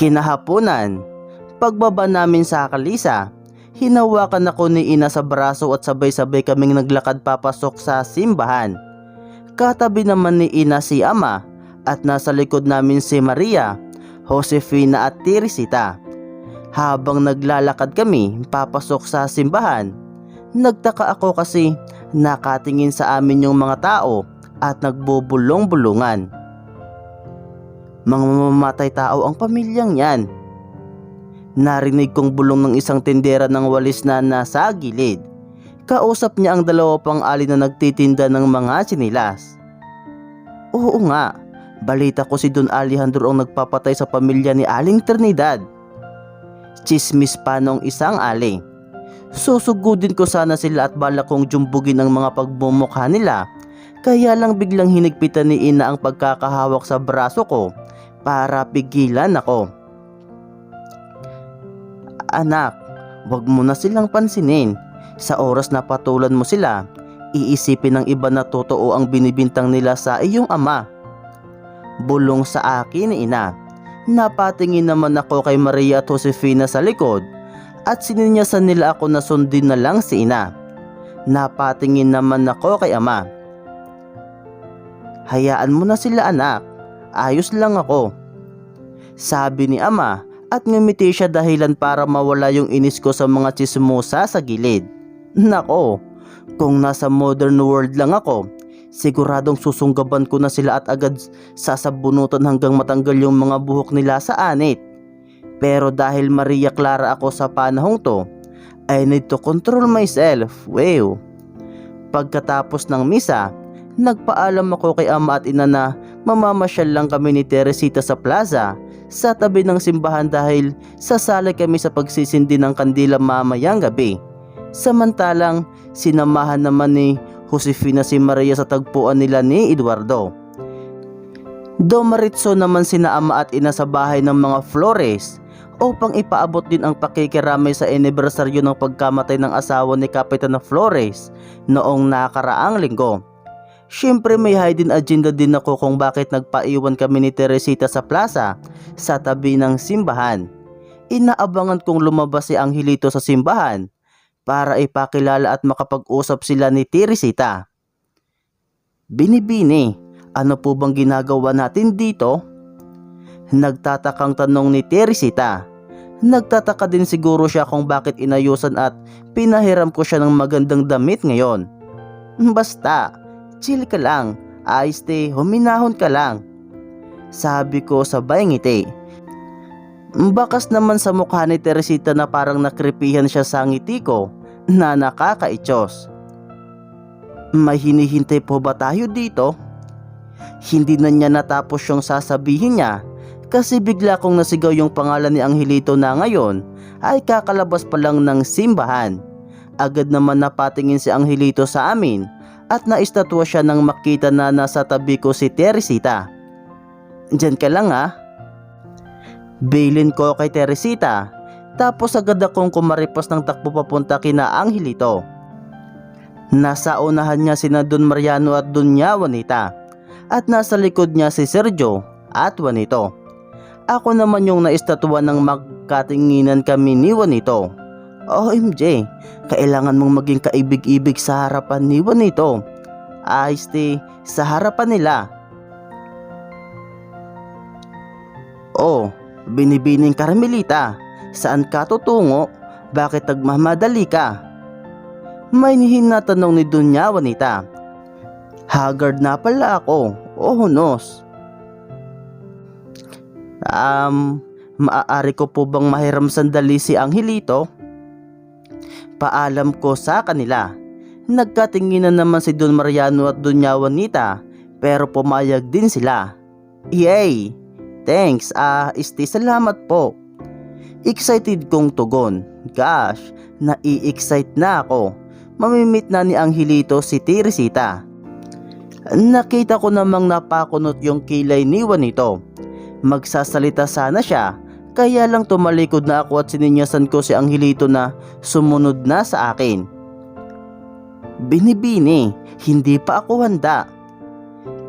Kinahaponan, pagbaba namin sa Kalisa, hinawakan ako ni Ina sa braso at sabay-sabay kaming naglakad papasok sa simbahan. Katabi naman ni Ina si Ama at nasa likod namin si Maria, Josefina at Teresita. Habang naglalakad kami papasok sa simbahan, nagtaka ako kasi nakatingin sa amin yung mga tao at nagbubulong-bulungan. Mga mamamatay tao ang pamilyang yan. Narinig kong bulong ng isang tindera ng walis na nasa gilid. Kausap niya ang dalawa pang ali na nagtitinda ng mga sinilas. Oo nga, balita ko si Don Alejandro ang nagpapatay sa pamilya ni Aling Trinidad. Chismis pa nung isang ali. Susugudin ko sana sila at bala kong jumbugin ang mga pagbumukha nila. Kaya lang biglang hinigpitan ni Ina ang pagkakahawak sa braso ko para pigilan ako. Anak, wag mo na silang pansinin. Sa oras na patulan mo sila, iisipin ng iba na totoo ang binibintang nila sa iyong ama. Bulong sa akin ina. Napatingin naman ako kay Maria at Josefina sa likod at sininyasan nila ako na sundin na lang si ina. Napatingin naman ako kay ama. Hayaan mo na sila anak, ayos lang ako. Sabi ni ama at ngumiti siya dahilan para mawala yung inis ko sa mga chismosa sa gilid. Nako, kung nasa modern world lang ako, siguradong susunggaban ko na sila at agad sasabunutan hanggang matanggal yung mga buhok nila sa anit. Pero dahil Maria Clara ako sa panahong to, I need to control myself. Wow. Pagkatapos ng misa, nagpaalam ako kay ama at ina na mamamasyal lang kami ni Teresita sa plaza sa tabi ng simbahan dahil sasali kami sa pagsisindi ng kandila mamayang gabi. Samantalang sinamahan naman ni Josefina si Maria sa tagpuan nila ni Eduardo. Domaritso naman sina ama at ina sa bahay ng mga Flores upang ipaabot din ang pakikiramay sa anibersaryo ng pagkamatay ng asawa ni Kapitan Flores noong nakaraang linggo. Siyempre may hidden agenda din ako kung bakit nagpaiwan kami ni Teresita sa plaza sa tabi ng simbahan. Inaabangan kong lumabas si Angelito sa simbahan para ipakilala at makapag-usap sila ni Teresita. Binibini, ano po bang ginagawa natin dito? Nagtatakang tanong ni Teresita. Nagtataka din siguro siya kung bakit inayusan at pinahiram ko siya ng magandang damit ngayon. Basta, chill ka lang, ayos te, huminahon ka lang. Sabi ko sabay ngiti. Bakas naman sa mukha ni Teresita na parang nakripihan siya sa ngiti ko na nakakaityos. May hinihintay po ba tayo dito? Hindi na niya natapos yung sasabihin niya kasi bigla kong nasigaw yung pangalan ni Angelito na ngayon ay kakalabas pa lang ng simbahan. Agad naman napatingin si Angelito sa amin at naistatwa siya nang makita na nasa tabi ko si Teresita. Diyan ka lang ah. Bailin ko kay Teresita tapos agad akong kumaripas ng takbo papunta kina Angelito. Nasa unahan niya sina Don Mariano at Doña Juanita at nasa likod niya si Sergio at Juanito. Ako naman yung naistatwa ng magkatinginan kami ni Juanito. OMG, kailangan mong maging kaibig-ibig sa harapan ni Juanito. Ayos te, sa harapan nila. Oh, binibining Carmelita, saan ka tutungo? Bakit nagmamadali ka? May na tanong ni Dunya Juanita. Haggard na pala ako. Oh, nos. Um, maaari ko po bang mahiram sandali si Angelito? Paalam ko sa kanila. Nagkatinginan naman si Don Mariano at Doña Juanita pero pumayag din sila. Yay! Thanks, ah, isti salamat po. Excited kong tugon. Gosh, nai-excite na ako. Mamimit na ni Angelito si Teresita. Nakita ko namang napakunot yung kilay ni Juanito. Magsasalita sana siya, kaya lang tumalikod na ako at sininyasan ko si Angelito na sumunod na sa akin. Binibini, hindi pa ako handa.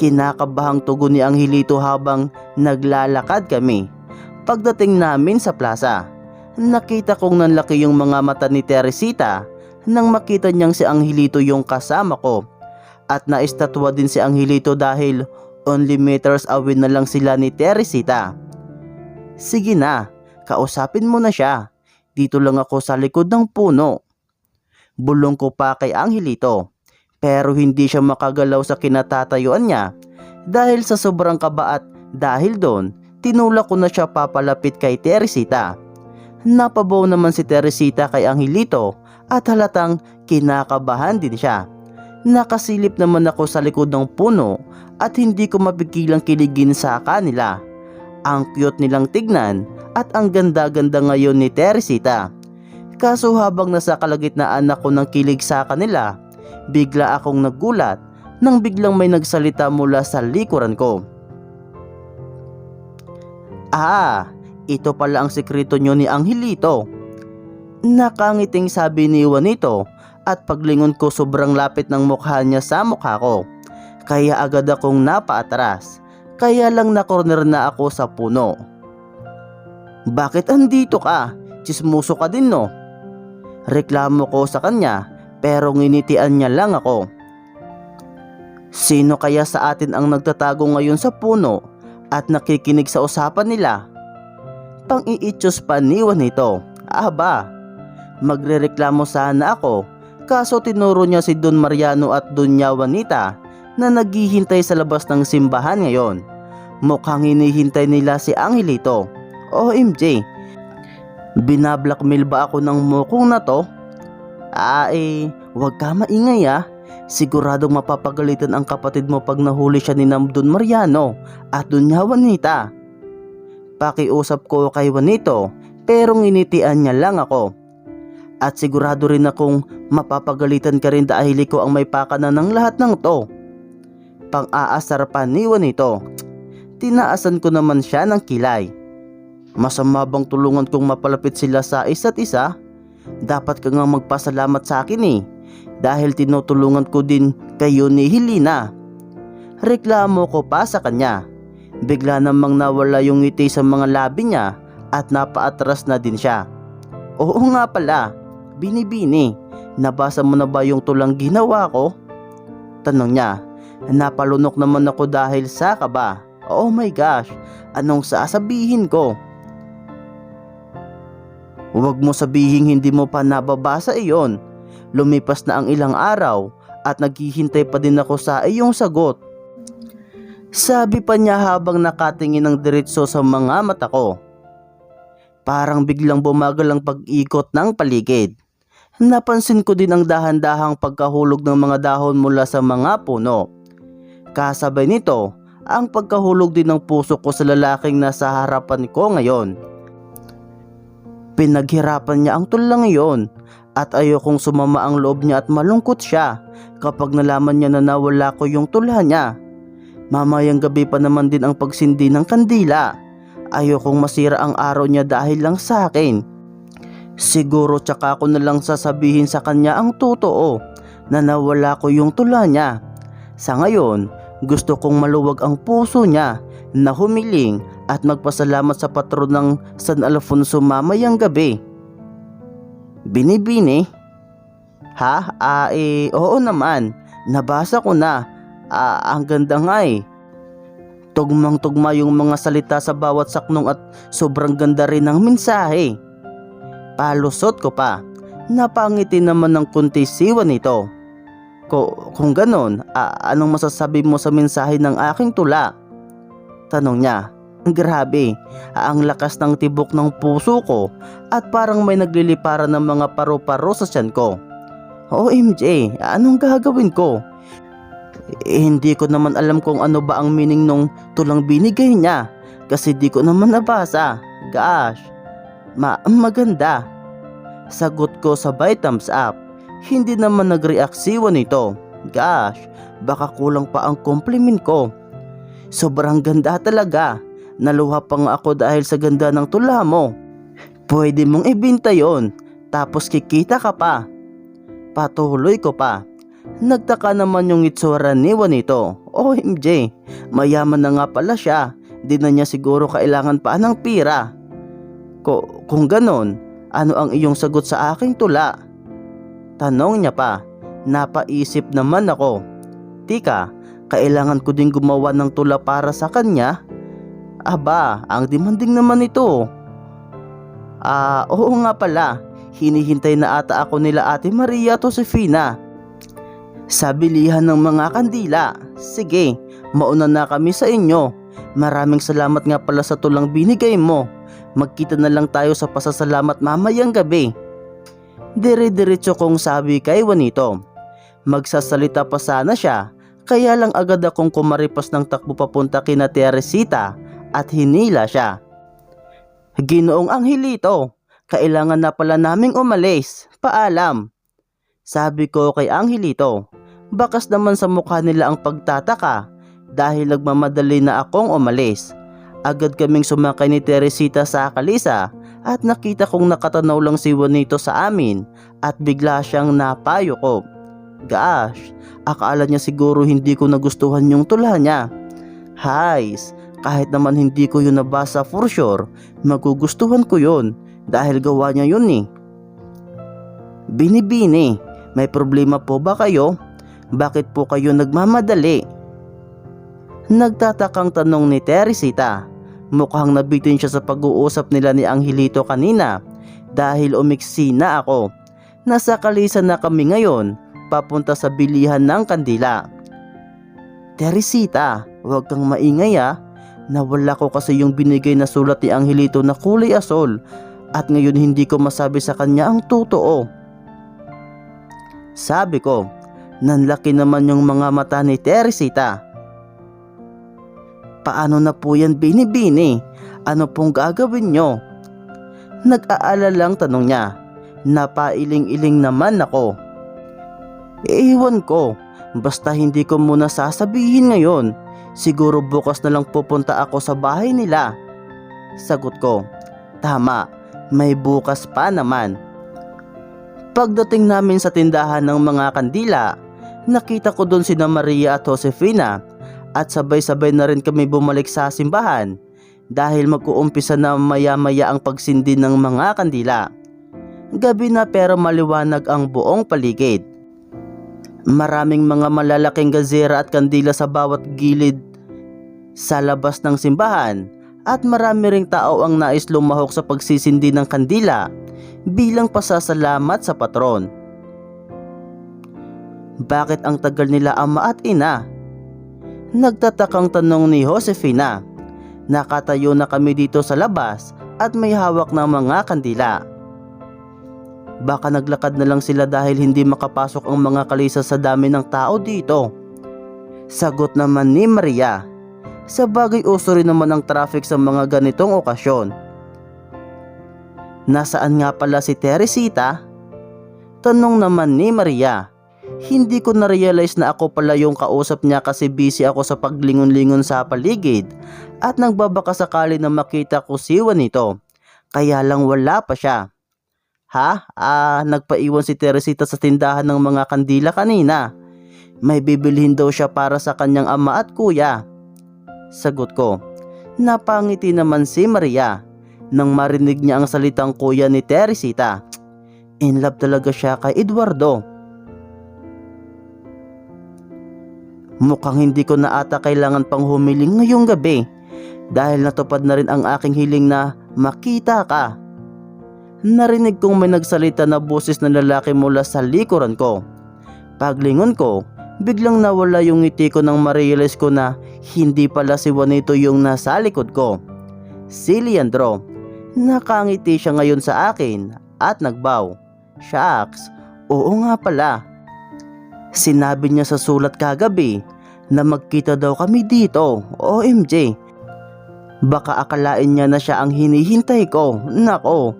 Kinakabahang tugon ni Angelito habang naglalakad kami. Pagdating namin sa plaza, nakita kong nanlaki yung mga mata ni Teresita nang makita niyang si Angelito yung kasama ko. At naistatwa din si Angelito dahil only meters away na lang sila ni Teresita. Sige na, kausapin mo na siya. Dito lang ako sa likod ng puno. Bulong ko pa kay Angelito pero hindi siya makagalaw sa kinatatayuan niya dahil sa sobrang kaba at dahil doon tinulak ko na siya papalapit kay Teresita. Napabaw naman si Teresita kay Angelito at halatang kinakabahan din siya. Nakasilip naman ako sa likod ng puno at hindi ko mapigilang kiligin sa kanila. Ang cute nilang tignan at ang ganda-ganda ngayon ni Teresita. Kaso habang nasa kalagitnaan ako ng kilig sa kanila, bigla akong nagulat nang biglang may nagsalita mula sa likuran ko. Ah, ito pala ang sekreto nyo ni Angelito. Nakangiting sabi ni Juanito at paglingon ko sobrang lapit ng mukha niya sa mukha ko. Kaya agad akong napaatras. Kaya lang na-corner na ako sa puno. Bakit andito ka? Chismoso ka din no? Reklamo ko sa kanya pero nginitian niya lang ako. Sino kaya sa atin ang nagtatago ngayon sa puno at nakikinig sa usapan nila? Pang-iityos pa ni Juanito. Aba, magrereklamo sana ako kaso tinuro niya si Don Mariano at Doña Juanita na naghihintay sa labas ng simbahan ngayon. Mukhang hinihintay nila si Angelito. OMG, binablockmail ba ako ng mukong na to? Ah eh, huwag ka maingay ah. Siguradong mapapagalitan ang kapatid mo pag nahuli siya ni Nam Don Mariano at Doña Juanita. Pakiusap ko kay Juanito pero nginitian niya lang ako. At sigurado rin akong mapapagalitan ka rin dahil ikaw ang may pakana ng lahat ng to. Pang-aasar pa ni Juanito. Tinaasan ko naman siya ng kilay. Masama bang tulungan kong mapalapit sila sa isa't isa? Dapat ka nga magpasalamat sa akin eh. Dahil tinutulungan ko din kayo ni Helena. Reklamo ko pa sa kanya. Bigla namang nawala yung ngiti sa mga labi niya at napaatras na din siya. Oo nga pala, binibini, nabasa mo na ba yung tulang ginawa ko? Tanong niya, napalunok naman ako dahil sa kaba. Oh my gosh, anong sasabihin ko? Huwag mo sabihin hindi mo pa nababasa iyon. Lumipas na ang ilang araw at naghihintay pa din ako sa iyong sagot. Sabi pa niya habang nakatingin ng diretso sa mga mata ko. Parang biglang bumagal ang pag-ikot ng paligid. Napansin ko din ang dahan-dahang pagkahulog ng mga dahon mula sa mga puno. Kasabay nito, ang pagkahulog din ng puso ko sa lalaking nasa harapan ko ngayon. Pinaghirapan niya ang tulang iyon at ayokong sumama ang loob niya at malungkot siya kapag nalaman niya na nawala ko yung tula niya. Mamayang gabi pa naman din ang pagsindi ng kandila. Ayokong masira ang araw niya dahil lang sa akin. Siguro tsaka ko na lang sasabihin sa kanya ang totoo na nawala ko yung tula niya. Sa ngayon, gusto kong maluwag ang puso niya na humiling at magpasalamat sa patron ng San Alfonso mamayang gabi. Binibini? Ha? Ah, eh, oo naman. Nabasa ko na. Ah, ang ganda nga eh. Tugmang-tugma yung mga salita sa bawat saknong at sobrang ganda rin ng mensahe. Palusot ko pa. Napangiti naman ng kunti siwa nito. Ko, kung ganon, anong masasabi mo sa mensahe ng aking tula? Tanong niya. Grabe, ang lakas ng tibok ng puso ko at parang may nagliliparan ng mga paro-paro sa tiyan ko. OMJ, anong gagawin ko? Eh, hindi ko naman alam kung ano ba ang meaning nung tulang binigay niya kasi di ko naman nabasa. Gosh, ma maganda. Sagot ko sabay thumbs up. Hindi naman nag-react si nito. Gosh, baka kulang pa ang compliment ko. Sobrang ganda talaga. Naluha pa nga ako dahil sa ganda ng tula mo. Pwede mong ibinta yon, tapos kikita ka pa. Patuloy ko pa. Nagtaka naman yung itsura ni Juanito. OMG, mayaman na nga pala siya. Di na niya siguro kailangan pa ng pira. Ko, kung ganon, ano ang iyong sagot sa aking tula? Tanong niya pa, napaisip naman ako. Tika, kailangan ko din gumawa ng tula para sa kanya? Aba, ang demanding naman ito. Ah, oo nga pala. Hinihintay na ata ako nila Ate Maria at Josefina. Sa bilihan ng mga kandila. Sige, mauna na kami sa inyo. Maraming salamat nga pala sa tulang binigay mo. Magkita na lang tayo sa pasasalamat mamayang gabi. Dire-diretso kong sabi kay Juanito. Magsasalita pa sana siya, kaya lang agad akong kumaripas ng takbo papunta kina Teresita at hinila siya. Ginoong Angelito, kailangan na pala naming umalis. Paalam. Sabi ko kay Angelito, bakas naman sa mukha nila ang pagtataka dahil nagmamadali na akong umalis. Agad kaming sumakay ni Teresita sa kalisa at nakita kong nakatanaw lang si Juanito sa amin at bigla siyang napayo ko. Gosh, akala niya siguro hindi ko nagustuhan yung tula niya. Hays, kahit naman hindi ko yun nabasa for sure, magugustuhan ko yun dahil gawa niya yun eh. Binibini, may problema po ba kayo? Bakit po kayo nagmamadali? Nagtatakang tanong ni Teresita. Mukhang nabitin siya sa pag-uusap nila ni Angelito kanina dahil umiksi na ako. Nasa kalisan na kami ngayon, papunta sa bilihan ng kandila. Teresita, huwag kang maingay ah. Nawala ko kasi yung binigay na sulat ni Angelito na kulay asol at ngayon hindi ko masabi sa kanya ang totoo. Sabi ko, nanlaki naman yung mga mata ni Teresita. Paano na po yan binibini? Ano pong gagawin nyo? Nag-aalalang tanong niya. Napailing-iling naman ako. Iiwan ko. Basta hindi ko muna sasabihin ngayon. Siguro bukas na lang pupunta ako sa bahay nila. Sagot ko. Tama, may bukas pa naman. Pagdating namin sa tindahan ng mga kandila, nakita ko doon sina Maria at Josefina at sabay-sabay na rin kami bumalik sa simbahan dahil mag-uumpisa na maya-maya ang pagsindi ng mga kandila. Gabi na pero maliwanag ang buong paligid. Maraming mga malalaking gazera at kandila sa bawat gilid sa labas ng simbahan at marami ring tao ang nais lumahok sa pagsisindi ng kandila bilang pasasalamat sa patron. Bakit ang tagal nila ama at ina? Nagtatakang tanong ni Josefina. Nakatayo na kami dito sa labas at may hawak ng mga kandila. Baka naglakad na lang sila dahil hindi makapasok ang mga kalisa sa dami ng tao dito. Sagot naman ni Maria. Sa bagay uso rin naman ang traffic sa mga ganitong okasyon. Nasaan nga pala si Teresita? Tanong naman ni Maria. Hindi ko na-realize na ako pala yung kausap niya kasi busy ako sa paglingon-lingon sa paligid at nagbabaka sakali na makita ko si Juanito. Kaya lang wala pa siya. Ha? Ah, nagpaiwan si Teresita sa tindahan ng mga kandila kanina. May bibilhin daw siya para sa kanyang ama at kuya. Sagot ko. Napangiti naman si Maria nang marinig niya ang salitang kuya ni Teresita. In love talaga siya kay Eduardo. Mukhang hindi ko na ata kailangan pang humiling ngayong gabi dahil natupad na rin ang aking hiling na makita ka. Narinig kong may nagsalita na boses ng lalaki mula sa likuran ko. Paglingon ko, biglang nawala yung ngiti ko nang ma-realize ko na hindi pala si Juanito yung nasa likod ko. Si Leandro. Nakangiti siya ngayon sa akin at nagbaw. Shucks, oo nga pala. Sinabi niya sa sulat kagabi na magkita daw kami dito, OMG. Baka akalain niya na siya ang hinihintay ko, nako.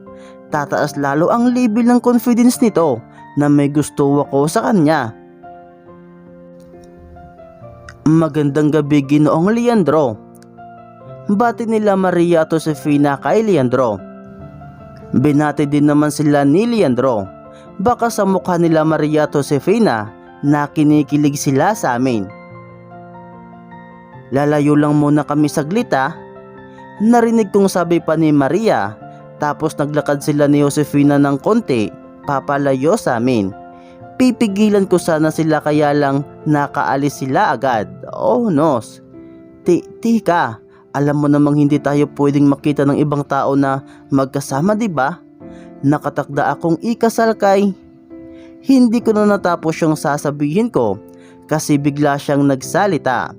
Tataas lalo ang level ng confidence nito na may gusto ako sa kanya. Magandang gabi ginoong Leandro. Bati nila Maria at Josefina kay Leandro. Binati din naman sila ni Leandro. Baka sa mukha nila Maria at Josefina na kinikilig sila sa amin. Lalayo lang muna kami saglit ah. Narinig kong sabi pa ni Maria Tapos naglakad sila ni Josefina ng konti, papalayo sa amin. Pipigilan ko sana sila kaya lang nakaalis sila agad. Oh nos. Ti tika, alam mo namang hindi tayo pwedeng makita ng ibang tao na magkasama, di ba? Nakatakda akong ikasal kay... Hindi ko na natapos yung sasabihin ko kasi bigla siyang nagsalita.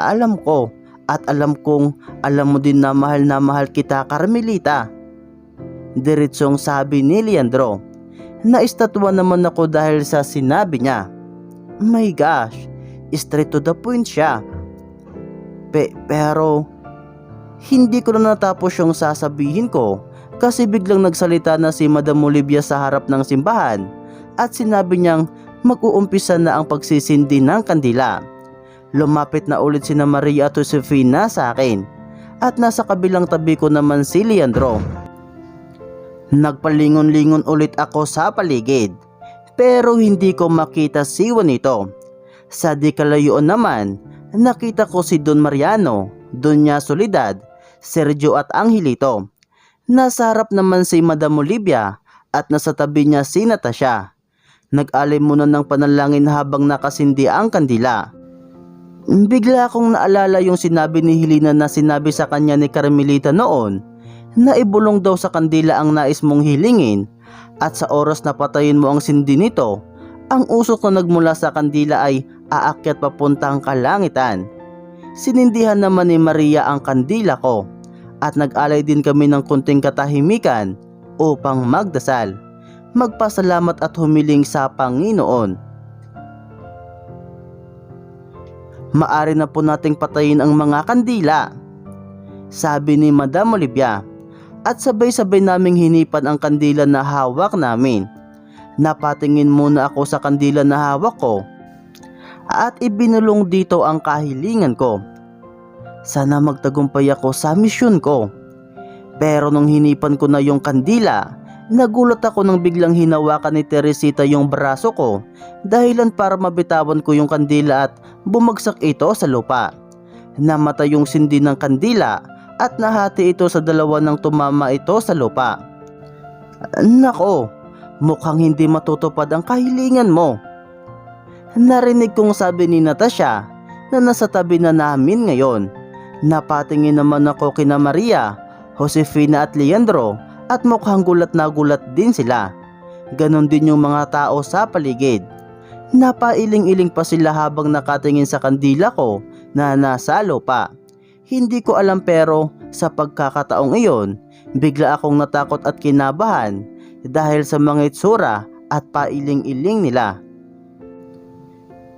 Alam ko at alam kong alam mo din na mahal na mahal kita Carmelita. Diretsong sabi ni Leandro. Naistatwa naman ako dahil sa sinabi niya. My gosh, straight to the point siya. Pe pero hindi ko na natapos yung sasabihin ko kasi biglang nagsalita na si Madam Olivia sa harap ng simbahan at sinabi niyang mag-uumpisa na ang pagsisindi ng kandila. Lumapit na ulit sina Maria at Josefina sa akin at nasa kabilang tabi ko naman si Leandro. Nagpalingon-lingon ulit ako sa paligid pero hindi ko makita si Juanito. Sa di kalayuan naman, nakita ko si Don Mariano, Doña Soledad, Sergio at Angelito. Nasa harap naman si Madam Olivia at nasa tabi niya si Natasha. Nag-alay muna ng panalangin habang nakasindi ang kandila. Bigla akong naalala yung sinabi ni Helena na sinabi sa kanya ni Carmelita noon na ibulong daw sa kandila ang nais mong hilingin at sa oras na patayin mo ang sindi nito, ang usok na nagmula sa kandila ay aakyat papuntang kalangitan. Sinindihan naman ni Maria ang kandila ko at nag-alay din kami ng kunting katahimikan upang magdasal, magpasalamat at humiling sa Panginoon. Maari na po nating patayin ang mga kandila, sabi ni Madam Olivia at sabay-sabay naming hinipan ang kandila na hawak namin. Napatingin muna ako sa kandila na hawak ko at ibinulong dito ang kahilingan ko. Sana magtagumpay ako sa misyon ko. Pero nung hinipan ko na yung kandila, nagulat ako nang biglang hinawakan ni Teresita yung braso ko dahilan para mabitawan ko yung kandila at bumagsak ito sa lupa. Namatay yung sindi ng kandila at nahati ito sa dalawa nang tumama ito sa lupa. Nako, mukhang hindi matutupad ang kahilingan mo. Narinig kong sabi ni Natasha na nasa tabi na namin ngayon. Napatingin naman ako kina Maria, Josefina at Leandro at mukhang gulat na gulat din sila. Ganon din yung mga tao sa paligid. Napailing-iling pa sila habang nakatingin sa kandila ko na nasa lupa. Hindi ko alam pero sa pagkakataong iyon, bigla akong natakot at kinabahan dahil sa mga itsura at pailing-iling nila.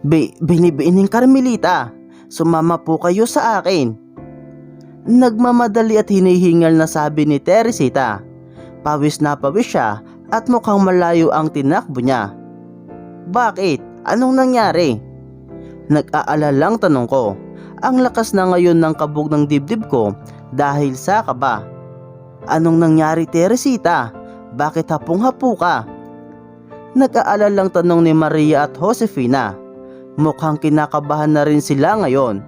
Bi binibining Carmelita, sumama po kayo sa akin. Nagmamadali at hinihingal na sabi ni Teresita. Pawis na pawis siya at mukhang malayo ang tinakbo niya. Bakit? Anong nangyari? Nag-aalalang tanong ko. Ang lakas na ngayon ng kabog ng dibdib ko dahil sa kaba. Anong nangyari Teresita? Bakit hapong-hapo ka? Nag-aalalang tanong ni Maria at Josefina. Mukhang kinakabahan na rin sila ngayon.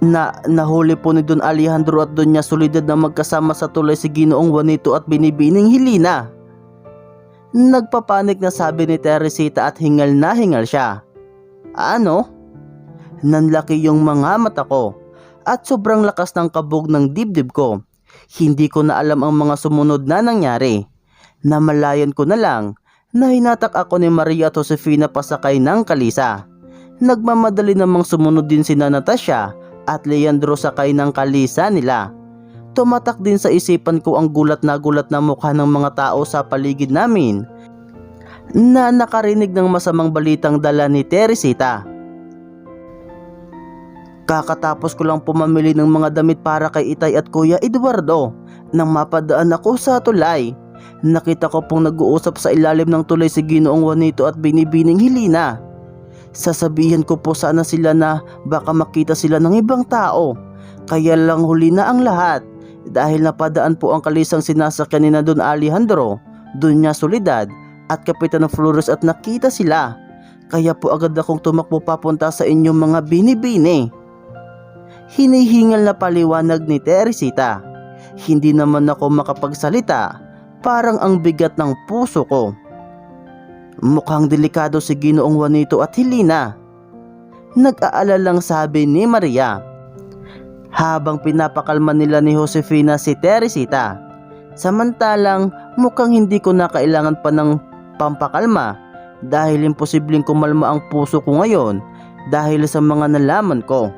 Na nahuli po ni Don Alejandro at Doña Soledad na magkasama sa tulay si Ginoong Juanito at binibining Hilina. Nagpapanik na sabi ni Teresita at hingal na hingal siya. Ano? Nanlaki yung mga mata ko at sobrang lakas ng kabog ng dibdib ko. Hindi ko na alam ang mga sumunod na nangyari. Namalayan ko na lang na hinatak ako ni Maria at Josefina pasakay ng kalisa. Nagmamadali namang sumunod din si Natasha at Leandro sakay ng kalisa nila. Tumatak din sa isipan ko ang gulat na gulat na mukha ng mga tao sa paligid namin na nakarinig ng masamang balitang dala ni Teresita. Kakatapos ko lang pumamili ng mga damit para kay Itay at Kuya Eduardo nang mapadaan ako sa tulay. Nakita ko pong nag-uusap sa ilalim ng tulay si Ginoong Juanito at binibining Hilina. Sasabihin ko po sana sila na baka makita sila ng ibang tao. Kaya lang huli na ang lahat dahil napadaan po ang kalisang sinasakyan ni na Don Alejandro, Doña Soledad at Kapitan Flores at nakita sila. Kaya po agad akong tumakbo papunta sa inyong mga binibini. Hinihingal na paliwanag ni Teresita. Hindi naman ako makapagsalita. Parang ang bigat ng puso ko. Mukhang delikado si Ginoong Juanito at Helena. Nag-aalalang sabi ni Maria. Habang pinapakalma nila ni Josefina si Teresita. Samantalang mukhang hindi ko na kailangan pa ng pampakalma dahil imposibleng kumalma ang puso ko ngayon dahil sa mga nalaman ko.